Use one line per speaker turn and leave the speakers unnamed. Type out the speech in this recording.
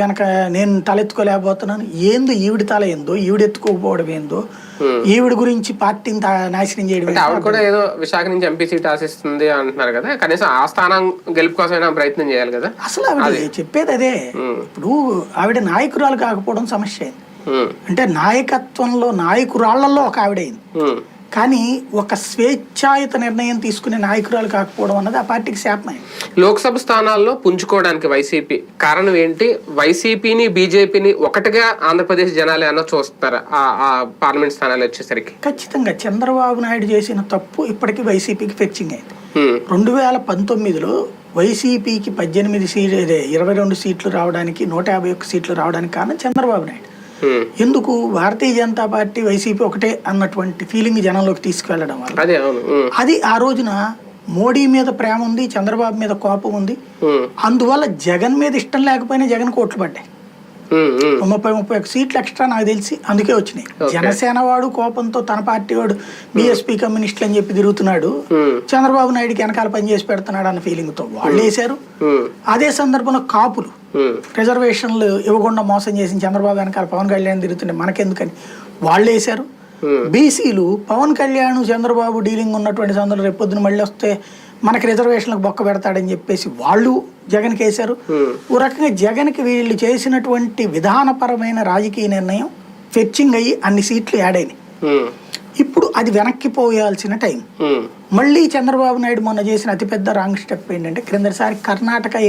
గనక నేను తలెత్తుకోలేకపోతున్నాను ఏందో ఈవిడి తల ఏందో ఈవిడ ఎత్తుకోకపోవడం ఏందో ఈవిడ గురించి పార్టీని నాశనం చేయడం
ఆవిడ కూడా ఏదో విశాఖ నుంచి ఎంపీ సీట్ ఆశిస్తుంది అంటున్నారు కదా కనీసం ఆ స్థానం గెలుపు కోసమైనా ప్రయత్నం చేయాలి కదా.
అసలు ఆవిడ చెప్పేది అదే. ఇప్పుడు ఆవిడ నాయకురాలు కాకపోవడం సమస్య అయింది.
ఉమ్,
అంటే నాయకత్వంలో నాయకురాళ్ళలో ఒక ఆవిడ అయింది.
ఉమ్,
కానీ ఒక స్వేచ్ఛాయుత నిర్ణయం తీసుకునే నాయకురాలు కాకపోవడం అన్నది ఆ పార్టీకి శాపమైంది
లోక్సభ స్థానాల్లో పుంజుకోవడానికి వైసీపీ. కారణం ఏంటి? వైసీపీని బీజేపీని ఒకటిగా ఆంధ్రప్రదేశ్ జనాలు ఏమన్నా చూస్తారా? ఆ- ఆ పార్లమెంట్ స్థానాలు వచ్చేసరికి.
ఖచ్చితంగా చంద్రబాబు నాయుడు చేసిన తప్పు ఇప్పటికీ వైసీపీకి ఫెచ్చింగ్ అయింది. రెండు వేల పంతొమ్మిదిలో వైసీపీకి పద్దెనిమిది సీట్లు అదే ఇరవై రెండు సీట్లు రావడానికి నూట యాభై ఒక్క సీట్లు రావడానికి కారణం చంద్రబాబు నాయుడు. ఎందుకు భారతీయ జనతా పార్టీ వైసీపీ ఒకటే అన్నటువంటి ఫీలింగ్ జనంలోకి తీసుకువెళ్ళడం వల్ల?
అదే
ఆ రోజున మోడీ మీద ప్రేమ ఉంది చంద్రబాబు మీద కోపం ఉంది. అందువల్ల జగన్ మీద ఇష్టం లేకపోయినా జగన్ కోట్లు పడ్డాయి. ముప్పై ముప్పై ఒక్క సీట్లు ఎక్స్ట్రా నాకు తెలిసి అందుకే వచ్చినాయి. జనసేన వాడు కోపంతో తన పార్టీ వాడు బీఎస్పీ కమ్యూనిస్టులు అని చెప్పి తిరుగుతున్నాడు. చంద్రబాబు నాయుడుకి వెనకాల పనిచేసి పెడుతున్నాడు అన్న ఫీలింగ్తో వాళ్ళు వేశారు. అదే సందర్భంలో కాపులు రిజర్వేషన్లు ఇవ్వకుండా మోసం చేసిన చంద్రబాబు వెనకాల పవన్ కళ్యాణ్ తిరుగుతుండే. మనకెందుకని? వాళ్ళు వేశారు. బీసీలు పవన్ కళ్యాణ్ చంద్రబాబు డీలింగ్ ఉన్నటువంటి సందర్భంలో రేపు పొద్దున మళ్ళీ వస్తే మనకి రిజర్వేషన్లకు బొక్క పెడతాడని చెప్పేసి వాళ్ళు జగన్కి వేశారు.
Hmm.
ఓ రకంగా జగన్కి వీళ్ళు చేసినటువంటి విధానపరమైన రాజకీయ నిర్ణయం ఫెచ్చింగ్ అయ్యి అన్ని సీట్లు యాడ్ అయినాయి.
ఉమ్,
ఇప్పుడు అది వెనక్కి పోయాల్సిన టైం.
ఉమ్,
మళ్ళీ చంద్రబాబు నాయుడు మొన్న చేసిన అతిపెద్ద రాంగ్ స్టెప్ ఏంటంటే క్రిందసారి కర్ణాటక